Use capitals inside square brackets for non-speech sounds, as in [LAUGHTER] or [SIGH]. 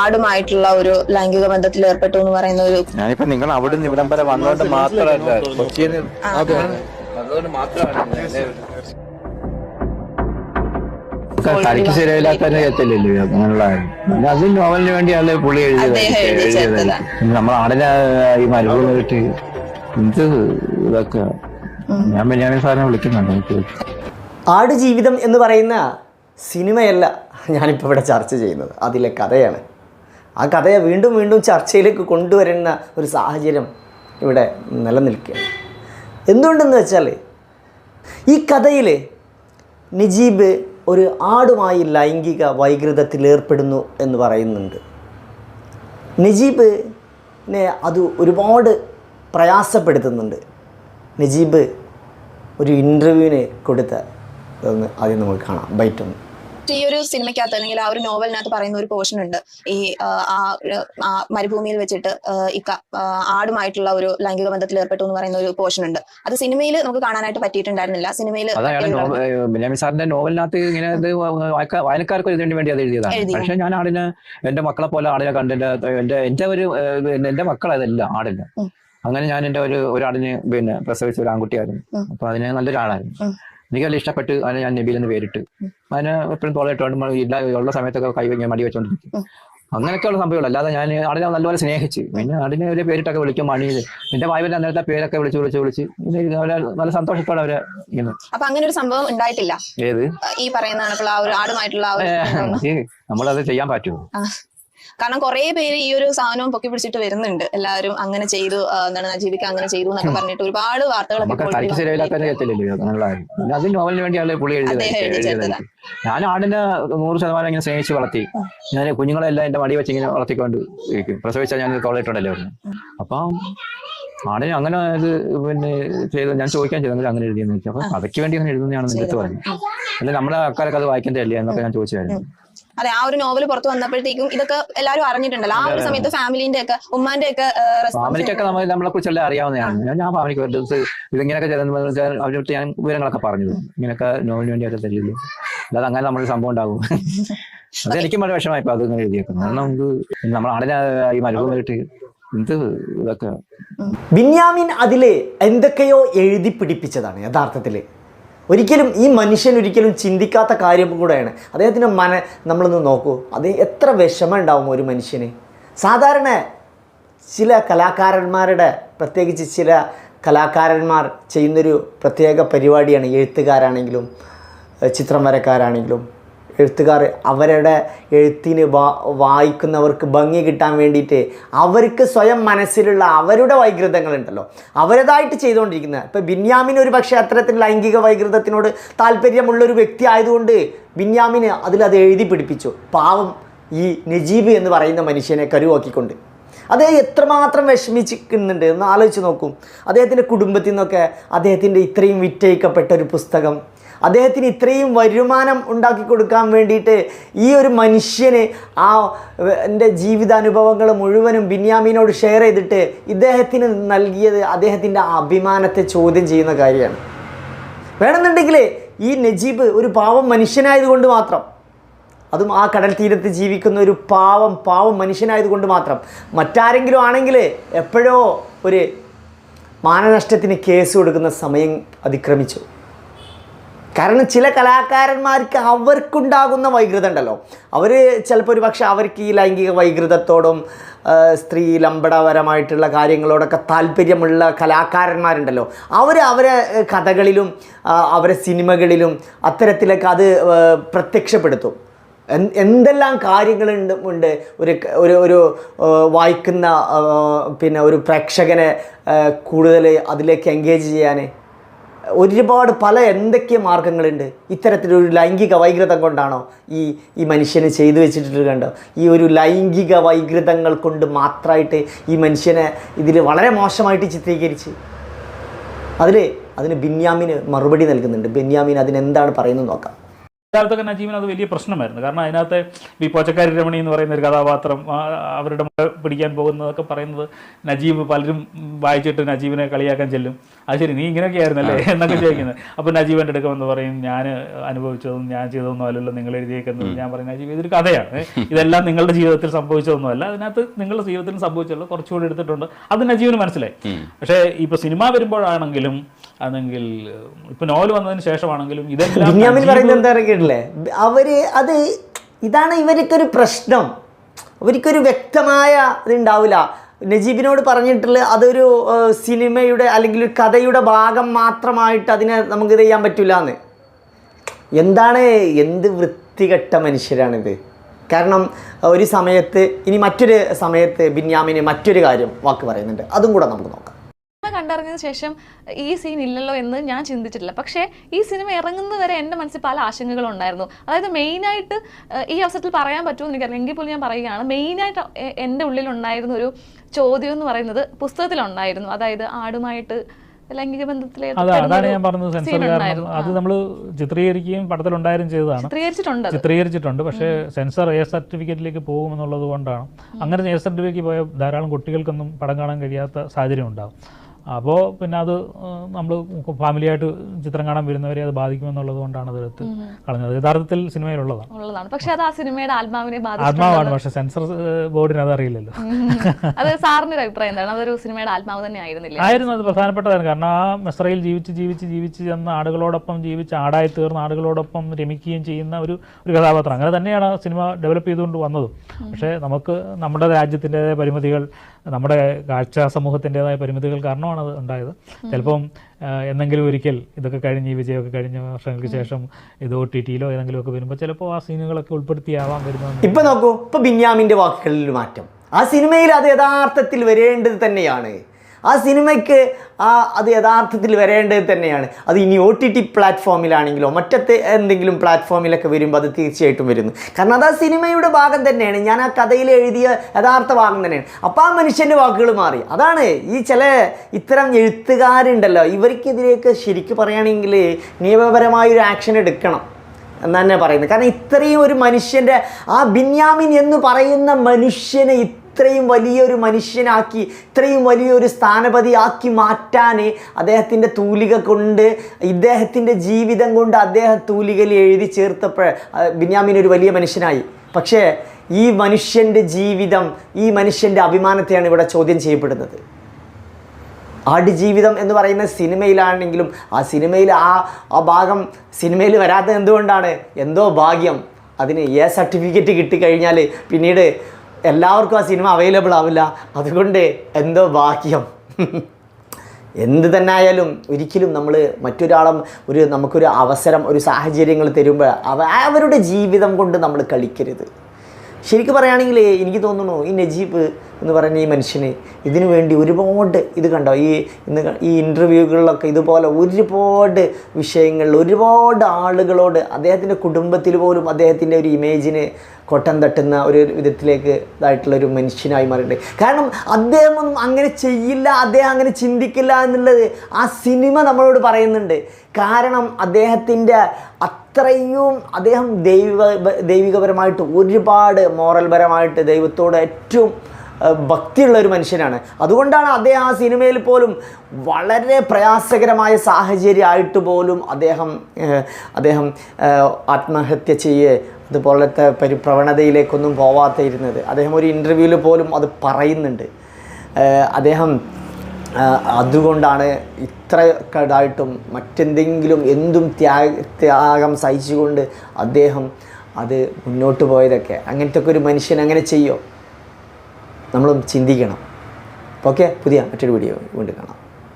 ആടുമായിട്ടുള്ള ഒരു ലൈംഗിക ബന്ധത്തിൽ ഏർപ്പെട്ടു എന്ന് പറയുന്ന ഒരു ഞാനിപ്പോ നിങ്ങൾ അവിടെ നിന്ന് ഇവിടം വരെ വന്നോണ്ട് മാത്രമല്ല കൊച്ചിയിൽ നിന്ന് അതുകൊണ്ട് മാത്രമാണ് കളിക്ക് ശരിയില്ലാത്തതിന്റെ എത്തില്ലല്ലോ അങ്ങനെയുള്ള പിന്നെ അത് നോവലിന് വേണ്ടിയാണ് പുള്ളി എഴുതിയത്. ആടിനെ ഈ മരുഭൂമി കിട്ടി. എന്ത് ഇതൊക്കെ. ഞാൻ ബെന്യാമിൻ സാറിനെ വിളിക്കുന്നുണ്ട് ആട് ആടുജീവിതം എന്ന് പറയുന്ന സിനിമയല്ല ഞാനിപ്പോൾ ഇവിടെ ചർച്ച ചെയ്യുന്നത്. അതിലെ കഥയാണ്. ആ കഥയെ വീണ്ടും വീണ്ടും ചർച്ചയിലേക്ക് കൊണ്ടുവരുന്ന ഒരു സാഹചര്യം ഇവിടെ നിലനിൽക്കുകയാണ്. എന്തുകൊണ്ടെന്ന് വെച്ചാൽ ഈ കഥയിൽ നിജീബ് ഒരു ആടുമായി ലൈംഗിക വൈകൃതത്തിൽ ഏർപ്പെടുന്നു എന്ന് പറയുന്നുണ്ട്. നജീബിനെ അത് ഒരുപാട് പ്രയാസപ്പെടുത്തുന്നുണ്ട്. നജീബ് ഒരു ഇന്റർവ്യൂവിന് കൊടുത്ത ഒന്ന് ആദ്യം നമുക്ക് കാണാം. ബൈറ്റ് ഒന്ന് ഈ ഒരു സിനിമയ്ക്കകത്ത് അല്ലെങ്കിൽ ആ ഒരു നോവലിനകത്ത് പറയുന്ന ഒരു പോർഷൻ ഉണ്ട്. ഈ ആ, മരുഭൂമിയിൽ വെച്ചിട്ട് ഇക്ക ആടുമായിട്ടുള്ള ഒരു ലൈംഗിക ബന്ധത്തിൽ ഏർപ്പെട്ടു എന്ന് പറയുന്ന ഒരു പോർഷൻ ഉണ്ട്. അത് സിനിമയിൽ നമുക്ക് കാണാനായിട്ട് പറ്റിയിട്ടുണ്ടായിരുന്നില്ല. സിനിമയിൽ ബെന്യാമിൻ സാറിന്റെ നോവലിനകത്ത് ഇങ്ങനെ വായനക്കാർക്ക് ഇതിനു വേണ്ടി അത് എഴുതിയതാണ്. പക്ഷെ ഞാൻ ആടിന് എന്റെ മക്കളെ പോലെ ആടിനെ കണ്ടിട്ട് എന്റെ ഒരു അതല്ല എന്റെ മക്കളതല്ല ആടിന്. അങ്ങനെ ഞാൻ എന്റെ ഒരു ഒരാടിന് പിന്നെ പ്രസവിച്ച ഒരു ആൺകുട്ടിയായിരുന്നു. അപ്പൊ അതിന് നല്ലൊരാളായിരുന്നു. എനിക്ക് നല്ല ഇഷ്ടപ്പെട്ട് അതിനെ ഞാൻ നബീൽ എന്ന് പേരിട്ട് അതിനെ എപ്പോഴും തോളിട്ടുകൊണ്ട് ഇല്ല ഉള്ള സമയത്തൊക്കെ കൈ ഞാൻ മടി വെച്ചോണ്ടിരിക്കും. അങ്ങനെയൊക്കെയുള്ള സംഭവങ്ങൾ അല്ലാതെ ഞാൻ ആടിനെ നല്ലപോലെ സ്നേഹിച്ച്. പിന്നെ ആടിനെ ഒരു പേരിട്ടൊക്കെ വിളിക്കും മണിയിൽ എന്റെ വായുവിന്റെ അന്നേരത്തെ പേരൊക്കെ വിളിച്ച് വിളിച്ച് വിളിച്ച് അവരെ നല്ല സന്തോഷത്തോടെ അവരെ അപ്പൊ അങ്ങനെ ഒരു സംഭവം ഉണ്ടായിട്ടില്ല? ഏത്? ഈ പറയുന്ന ആടുമായിട്ടുള്ള. നമ്മളത് ചെയ്യാൻ പറ്റുമോ. കാരണം കുറെ പേര് ഈ ഒരു സാധനവും പൊക്കി പിടിച്ചിട്ട് വരുന്നുണ്ട്. എല്ലാവരും അങ്ങനെ ചെയ്തു എന്താണ് നജീബിക്ക് അങ്ങനെ ചെയ്തു എന്നൊക്കെ പറഞ്ഞിട്ട് ഒരുപാട് വാർത്തകളൊക്കെ. ഞാൻ ആടിനെ നൂറ് ശതമാനം ഇങ്ങനെ സ്നേഹിച്ച് വളർത്തി. ഞാൻ കുഞ്ഞുങ്ങളെല്ലാം എന്റെ മടി വെച്ച് ഇങ്ങനെ വളർത്തിക്കൊണ്ട് ഇരിക്കും. പ്രസവിച്ചാൽ ഞാൻ കോളേജിട്ടുണ്ടല്ലോ അപ്പം ആടിനെ അങ്ങനെ ഇത് പിന്നെ ചെയ്ത് ഞാൻ ചോദിക്കാൻ ചെയ്തെങ്കിൽ അങ്ങനെ എഴുതിയെന്ന് വെച്ചാൽ അപ്പൊ അവയ്ക്ക് വേണ്ടി അങ്ങനെ എഴുതുന്നതാണ് നിന്റെ അടുത്ത് പറഞ്ഞു. അല്ലെ നമ്മുടെ ആൾക്കാരൊക്കെ അത് വായിക്കേണ്ടതല്ലേ എന്നൊക്കെ ഞാൻ ചോദിച്ചായിരുന്നു അതെ ആ ഒരു നോവൽ പുറത്തു വന്നപ്പോഴത്തേക്കും ഇതൊക്കെ എല്ലാരും അറിഞ്ഞിട്ടുണ്ടല്ലോ. ആ ഒരു സമയത്ത് ഫാമിലിന്റെ ഒക്കെ ഉമ്മാന്റെ ഒക്കെ ഫാമിലിക്കൊക്കെ നമ്മൾ നമ്മളെ കുറിച്ചെല്ലാം അറിയാവുന്നതാണ്. ഞാൻ ഞാൻ ഫാമിലിക്ക് ഒരു ദിവസം ഇതിങ്ങനെയൊക്കെ അവരുടെ ഞാൻ വിവരങ്ങളൊക്കെ പറഞ്ഞു. ഇങ്ങനെയൊക്കെ വേണ്ടി വേണ്ടിയൊക്കെ തരില്ല അല്ലാതെ അങ്ങനെ നമ്മൾ സംഭവം ഉണ്ടാകും അത് എനിക്കും വളരെ വിഷമായി ഇപ്പൊ അത് ഇങ്ങനെ എഴുതിയേക്കുന്നു കാരണം നമുക്ക് നമ്മൾ ആടിനെ ഈ മരുഭൂമി കിട്ടി എന്ത് ഇതൊക്കെ. ബിന്യാമിൻ അതിലെ എന്തൊക്കെയോ എഴുതി പിടിപ്പിച്ചതാണ് യഥാർത്ഥത്തിൽ ഒരിക്കലും ഈ മനുഷ്യൻ ഒരിക്കലും ചിന്തിക്കാത്ത കാര്യം കൂടെയാണ്. അദ്ദേഹത്തിന്റെ മന നമ്മളൊന്ന് നോക്കൂ. അത് എത്ര വിഷമം ഉണ്ടാവും ഒരു മനുഷ്യന്. സാധാരണ ചില കലാകാരന്മാരുടെ പ്രത്യേകിച്ച് ചില കലാകാരന്മാർ ചെയ്യുന്നൊരു പ്രത്യേക പരിപാടിയാണ് എഴുത്തുകാരാണെങ്കിലും ചിത്രം വരക്കാരാണെങ്കിലും എഴുത്തുകാർ അവരുടെ എഴുത്തിന് വായിക്കുന്നവർക്ക് ഭംഗി കിട്ടാൻ വേണ്ടിയിട്ട് അവർക്ക് സ്വയം മനസ്സിലുള്ള അവരുടെ വൈകൃതങ്ങളുണ്ടല്ലോ. അവരതായിട്ട് ചെയ്തുകൊണ്ടിരിക്കുന്നത്. ഇപ്പം ബിന്യാമിന് ഒരു പക്ഷേ അത്തരത്തിൽ ലൈംഗിക വൈകൃതത്തിനോട് താല്പര്യമുള്ളൊരു വ്യക്തി ആയതുകൊണ്ട് ബിന്യാമിന് അതിലത് എഴുതി പിടിപ്പിച്ചു. പാവം ഈ നജീബ് എന്ന് പറയുന്ന മനുഷ്യനെ കരുവാക്കിക്കൊണ്ട്. അദ്ദേഹം എത്രമാത്രം വിഷമിച്ചിരിക്കുന്നുണ്ട് എന്ന് ആലോചിച്ച് നോക്കും. അദ്ദേഹത്തിന്റെ കുടുംബത്തിൽ നിന്നൊക്കെ അദ്ദേഹത്തിന്റെ ഇത്രയും വിറ്റയിക്കപ്പെട്ട ഒരു പുസ്തകം അദ്ദേഹത്തിന് ഇത്രയും വരുമാനം ഉണ്ടാക്കി കൊടുക്കാൻ വേണ്ടിയിട്ട് ഈ ഒരു മനുഷ്യന് ആ എന്റെ ജീവിതാനുഭവങ്ങൾ മുഴുവനും ബിന്യാമീനോട് ഷെയർ ചെയ്തിട്ട് ഇദ്ദേഹത്തിന് നൽകിയത് അദ്ദേഹത്തിന്റെ അഭിമാനത്തെ ചോദ്യം ചെയ്യുന്ന കാര്യമാണ്. വേണമെന്നുണ്ടെങ്കിൽ ഈ നജീബ് ഒരു പാവം മനുഷ്യനായതുകൊണ്ട് മാത്രം അതും ആ കടൽ തീരത്ത് ജീവിക്കുന്ന ഒരു പാവം പാവം മനുഷ്യനായതുകൊണ്ട് മാത്രം മറ്റാരെങ്കിലും ആണെങ്കിൽ എപ്പോഴോ ഒരു മാനനഷ്ടത്തിന് കേസ് കൊടുക്കുന്ന സമയം അതിക്രമിച്ചു. കാരണം ചില കലാകാരന്മാർക്ക് അവർക്കുണ്ടാകുന്ന വൈകൃതം ഉണ്ടല്ലോ. അവർ ചിലപ്പോൾ ഒരു പക്ഷേ അവർക്ക് ഈ ലൈംഗിക വൈകൃതത്തോടും സ്ത്രീ ലംബടപരമായിട്ടുള്ള കാര്യങ്ങളോടൊക്കെ താല്പര്യമുള്ള കലാകാരന്മാരുണ്ടല്ലോ. അവർ അവരെ കഥകളിലും അവരെ സിനിമകളിലും അത്തരത്തിലൊക്കെ അത് പ്രത്യക്ഷപ്പെടുത്തും. എന്തെല്ലാം കാര്യങ്ങളുണ്ട് ഉണ്ട് ഒരു ഒരു ഒരു വായിക്കുന്ന പിന്നെ ഒരു പ്രേക്ഷകനെ കൂടുതൽ അതിലേക്ക് എൻഗേജ് ചെയ്യാൻ ഒരുപാട് പല എന്തൊക്കെ മാർഗങ്ങളുണ്ട്? ഇത്തരത്തിലൊരു ലൈംഗിക വൈകൃതം കൊണ്ടാണോ ഈ ഈ മനുഷ്യനെ ചെയ്തു വെച്ചിട്ട് കണ്ടോ? ഈ ഒരു ലൈംഗിക വൈകൃതങ്ങൾ കൊണ്ട് മാത്രമായിട്ട് ഈ മനുഷ്യനെ ഇതിൽ വളരെ മോശമായിട്ട് ചിത്രീകരിച്ച്. അതിൽ അതിന് ബെന്യാമിന് മറുപടി നൽകുന്നുണ്ട്. ബെന്യാമിൻ അതിനെന്താണ് പറയുന്നത് നോക്കാം. കാലത്തൊക്കെ നജീബിന് അത് വലിയ പ്രശ്നമായിരുന്നു. കാരണം അതിനകത്ത് ഈ പോച്ചക്കാരി രമണി എന്ന് പറയുന്ന ഒരു കഥാപാത്രം അവരുടെ പിടിക്കാൻ പോകുന്നതൊക്കെ പറയുന്നത് നജീബ് പലരും വായിച്ചിട്ട് നജീബിനെ കളിയാക്കാൻ ചെല്ലും. അത് ശരി നീ ഇങ്ങനെയൊക്കെ ആയിരുന്നല്ലേ എന്നൊക്കെ ചോദിക്കുന്നത്. അപ്പോൾ നജീബ് എന്റെ അടുക്ക വന്ന് പറയും ഞാൻ അനുഭവിച്ചതും ഞാൻ ചെയ്തതൊന്നും അല്ലല്ലോ നിങ്ങൾ എഴുതിയേക്കുന്നത്. ഞാൻ പറയും നജീബ് ഇതൊരു കഥയാണ്. ഇതെല്ലാം നിങ്ങളുടെ ജീവിതത്തിൽ സംഭവിച്ചതൊന്നുമല്ല. അതിനകത്ത് നിങ്ങളുടെ ജീവിതത്തിൽ സംഭവിച്ചുള്ള കുറച്ചുകൂടി എടുത്തിട്ടുണ്ട്. അത് നജീബിന് മനസ്സിലായി. പക്ഷേ ഇപ്പോൾ സിനിമ വരുമ്പോഴാണെങ്കിലും അല്ലെങ്കിൽ ഇപ്പൊ നോവൽ വന്നതിന് ശേഷമാണെങ്കിലും ഇതെല്ലാം [LAUGHS] പറയുന്നത് എന്താ കേട്ടില്ലേ അവർ അത് ഇതാണ് ഇവർക്കൊരു പ്രശ്നം. അവർക്കൊരു വ്യക്തമായ ഇതുണ്ടാവില്ല. നജീബിനോട് പറഞ്ഞിട്ടുള്ള അതൊരു സിനിമയുടെ അല്ലെങ്കിൽ ഒരു കഥയുടെ ഭാഗം മാത്രമായിട്ട് അതിനെ നമുക്ക് ഇത് ചെയ്യാൻ പറ്റില്ല എന്ന് എന്താണ് എന്ത് വൃത്തികെട്ട മനുഷ്യരാണിത്? കാരണം ഒരു സമയത്ത് ഇനി മറ്റൊരു സമയത്ത് ബിന്യാമിന് മറ്റൊരു കാര്യം വാക്ക് പറയുന്നുണ്ട്. അതും കൂടെ നമുക്ക് നോക്കാം. സിനിമ ശേഷം ഈ സീൻ ഇല്ലല്ലോ എന്ന് ഞാൻ ചിന്തിച്ചിട്ടില്ല. പക്ഷേ ഈ സിനിമ ഇറങ്ങുന്നത് വരെ എന്റെ മനസ്സിൽ പല ആശങ്കകളും ഉണ്ടായിരുന്നു അതായത് മെയിനായിട്ട് ഈ അവസരത്തിൽ പറയാൻ പറ്റുമോ എന്ന് എനിക്കറിയാം എങ്കിൽ പോലും ഞാൻ പറയുകയാണ് മെയിനായിട്ട് എന്റെ ഉള്ളിൽ ഉണ്ടായിരുന്ന ഒരു ചോദ്യം എന്ന് പറയുന്നത് പുസ്തകത്തിലുണ്ടായിരുന്നു. അതായത് ആടുമായിട്ട് ലൈംഗിക ബന്ധത്തിലെ അതാണ് ഞാൻ പറഞ്ഞത് സെൻസർ കാരണം. അത് നമ്മൾ ചിത്രീകരിക്കുകയും പടത്തിലുണ്ടായാലും ചെയ്തതാണ്. ചിത്രീകരിച്ചിട്ടുണ്ട്. ചിത്രീകരിച്ചിട്ടുണ്ട്. പക്ഷേ സെൻസർ എ സർട്ടിഫിക്കറ്റിലേക്ക് പോകുമെന്നുള്ളത് കൊണ്ടാണ്. അങ്ങനെ എ സർട്ടിഫിക്കറ്റ് പോയ ധാരാളം കുട്ടികൾക്കൊന്നും പടം കാണാൻ കഴിയാത്ത സാഹചര്യം ഉണ്ടാകും അപ്പോൾ പിന്നെ അത് നമ്മൾ ഫാമിലിയായിട്ട് ചിത്രം കാണാൻ വരുന്നവരെ അത് ബാധിക്കുമെന്നുള്ളത് കൊണ്ടാണ് അത് എടുത്ത് കളഞ്ഞത്. യഥാർത്ഥത്തിൽ സിനിമയിലുള്ളതാണ്. ഉള്ളതാണ്. പക്ഷെ അത് ആ സിനിമയുടെ ആത്മാവിനെ ആത്മാവാണ്. പക്ഷെ സെൻസർ ബോർഡിന് അത് അറിയില്ലല്ലോ. അത് സാറിന്റെ അഭിപ്രായം എന്താണ്? അതൊരു സിനിമയുടെ ആത്മാവ് തന്നെ ആയിരുന്നില്ല? ആയിരുന്നു. അത് പ്രധാനപ്പെട്ടതാണ് കാരണം ആ മെസ്രയിൽ ജീവിച്ച് ജീവിച്ച് ജീവിച്ച് ചെന്ന ആടുകളോടൊപ്പം ജീവിച്ച് ആടായി തീർന്ന ആടുകളോടൊപ്പം രമിക്കുകയും ചെയ്യുന്ന ഒരു ഒരു കഥാപാത്രം. അങ്ങനെ തന്നെയാണ് ആ സിനിമ ഡെവലപ്പ് ചെയ്തുകൊണ്ട് വന്നതും. പക്ഷേ നമുക്ക് നമ്മുടെ രാജ്യത്തിന്റെതായ പരിമിതികൾ നമ്മുടെ കാഴ്ച സമൂഹത്തിന്റെതായ പരിമിതികൾ കാരണമാണ് അത് ഉണ്ടായത്. ചിലപ്പം എന്തെങ്കിലും എന്നെങ്കിലും ഒരിക്കൽ ഇതൊക്കെ കഴിഞ്ഞ് ഈ വിജയമൊക്കെ കഴിഞ്ഞ വർഷങ്ങൾക്ക് ശേഷം ഇത് ഒ ടി ടിയിലോ ഏതെങ്കിലും ഒക്കെ വരുമ്പോൾ ചിലപ്പോൾ ആ സീനുകളൊക്കെ ഉൾപ്പെടുത്തിയാവാൻ വരുന്നത് ഇപ്പൊ നോക്കൂ ഇപ്പൊ ബിന്യാമിന്റെ വാക്കുകളിൽ മാറ്റം. ആ സിനിമയിൽ അത് യഥാർത്ഥത്തിൽ വരേണ്ടത് തന്നെയാണ്. ആ സിനിമയ്ക്ക് ആ അത് യഥാർത്ഥത്തിൽ വരേണ്ടത് തന്നെയാണ്. അത് ഇനി ഒ ടി ടി പ്ലാറ്റ്ഫോമിലാണെങ്കിലോ മറ്റത്തെ എന്തെങ്കിലും പ്ലാറ്റ്ഫോമിലൊക്കെ വരുമ്പോൾ അത് തീർച്ചയായിട്ടും വരുന്നു. കാരണം അത് ആ സിനിമയുടെ ഭാഗം തന്നെയാണ്. ഞാൻ ആ കഥയിൽ എഴുതിയ യഥാർത്ഥ ഭാഗം തന്നെയാണ്. അപ്പോൾ ആ മനുഷ്യന്റെ വാക്കുകൾ മാറി. അതാണ് ഈ ചില ഇത്തരം എഴുത്തുകാരുണ്ടല്ലോ ഇവർക്കെതിരെയൊക്കെ ശരിക്കും പറയുകയാണെങ്കിൽ നിയമപരമായ ഒരു ആക്ഷൻ എടുക്കണം എന്ന് തന്നെ പറയുന്നത്. കാരണം ഇത്രയും ഒരു മനുഷ്യന്റെ ആ ബിന്യാമിൻ എന്ന് പറയുന്ന മനുഷ്യനെ ഇത്രയും വലിയൊരു മനുഷ്യനാക്കി ഇത്രയും വലിയൊരു സ്ഥാനപതിയാക്കി മാറ്റാൻ അദ്ദേഹത്തിന്റെ തൂലിക കൊണ്ട് ഇദ്ദേഹത്തിന്റെ ജീവിതം കൊണ്ട് അദ്ദേഹം തൂലികയിൽ എഴുതി ചേർത്തപ്പോൾ ബിന്യാമിൻ ഒരു വലിയ മനുഷ്യനായി. പക്ഷേ ഈ മനുഷ്യന്റെ ജീവിതം ഈ മനുഷ്യന്റെ അഭിമാനത്തെയാണ് ഇവിടെ ചോദ്യം ചെയ്യപ്പെടുന്നത്. ആടുജീവിതം എന്ന് പറയുന്ന സിനിമയിലാണെങ്കിലും ആ സിനിമയിൽ ആ ആ ഭാഗം സിനിമയിൽ വരാത്തത് എന്തുകൊണ്ടാണ്? എന്തോ ഭാഗ്യം. അതിന് എ സർട്ടിഫിക്കറ്റ് കിട്ടിക്കഴിഞ്ഞാൽ പിന്നീട് എല്ലാവർക്കും ആ സിനിമ അവൈലബിൾ ആവില്ല. അതുകൊണ്ട് എന്തോ ഭാഗ്യം. എന്ത് തന്നെ ആയാലും ഒരിക്കലും നമ്മൾ മറ്റൊരാളും ഒരു നമുക്കൊരു അവസരം ഒരു സാഹചര്യങ്ങൾ തരുമ്പോൾ അവ അവരുടെ ജീവിതം കൊണ്ട് നമ്മൾ കളിക്കരുത്. ശരിക്കും പറയുകയാണെങ്കിൽ എനിക്ക് തോന്നുന്നു ഈ നജീബ് എന്ന് പറയുന്ന ഈ മനുഷ്യന് ഇതിനു വേണ്ടി ഒരുപാട് ഇത് കണ്ടോ? ഈ ഇന്ന് ഈ ഇന്റർവ്യൂകളിലൊക്കെ ഇതുപോലെ ഒരുപാട് വിഷയങ്ങളിൽ ഒരുപാട് ആളുകളോട് അദ്ദേഹത്തിന്റെ കുടുംബത്തിൽ പോലും അദ്ദേഹത്തിന്റെ ഒരു ഇമേജിന് കൊട്ടം തട്ടുന്ന ഒരു വിധത്തിലേക്ക് ഇതായിട്ടുള്ള ഒരു മനുഷ്യനായി മാറിയിട്ടുണ്ട്. കാരണം അദ്ദേഹമൊന്നും അങ്ങനെ ചെയ്യില്ല അദ്ദേഹം അങ്ങനെ ചിന്തിക്കില്ല എന്നുള്ളത് ആ സിനിമ നമ്മളോട് പറയുന്നുണ്ട്. കാരണം അദ്ദേഹത്തിന്റെ അത്രയും അദ്ദേഹം ദൈവ ദൈവികപരമായിട്ട് ഒരുപാട് മോറൽപരമായിട്ട് ദൈവത്തോട് ഏറ്റവും ഭക്തിയുള്ള ഒരു മനുഷ്യനാണ്. അതുകൊണ്ടാണ് അദ്ദേഹം ആ സിനിമയിൽ പോലും വളരെ പ്രയാസകരമായ സാഹചര്യമായിട്ട് പോലും അദ്ദേഹം അദ്ദേഹം ആത്മഹത്യ ചെയ്യേ അതുപോലത്തെ പരി പ്രവണതയിലേക്കൊന്നും പോവാത്ത ഇരുന്നത്. അദ്ദേഹം ഒരു ഇന്റർവ്യൂവിൽ പോലും അത് പറയുന്നുണ്ട്. അദ്ദേഹം അതുകൊണ്ടാണ് ഇത്ര കടായിട്ടും മറ്റെന്തെങ്കിലും എന്തും ത്യാഗ ത്യാഗം സഹിച്ചുകൊണ്ട് അദ്ദേഹം അത് മുന്നോട്ട് പോയതൊക്കെ. അങ്ങനത്തെ ഒരു മനുഷ്യൻ അങ്ങനെ ചെയ്യോ? നമ്മളും ചിന്തിക്കണം. ഓക്കെ? പുതിയ മറ്റൊരു വീഡിയോ വീണ്ടും കാണാം.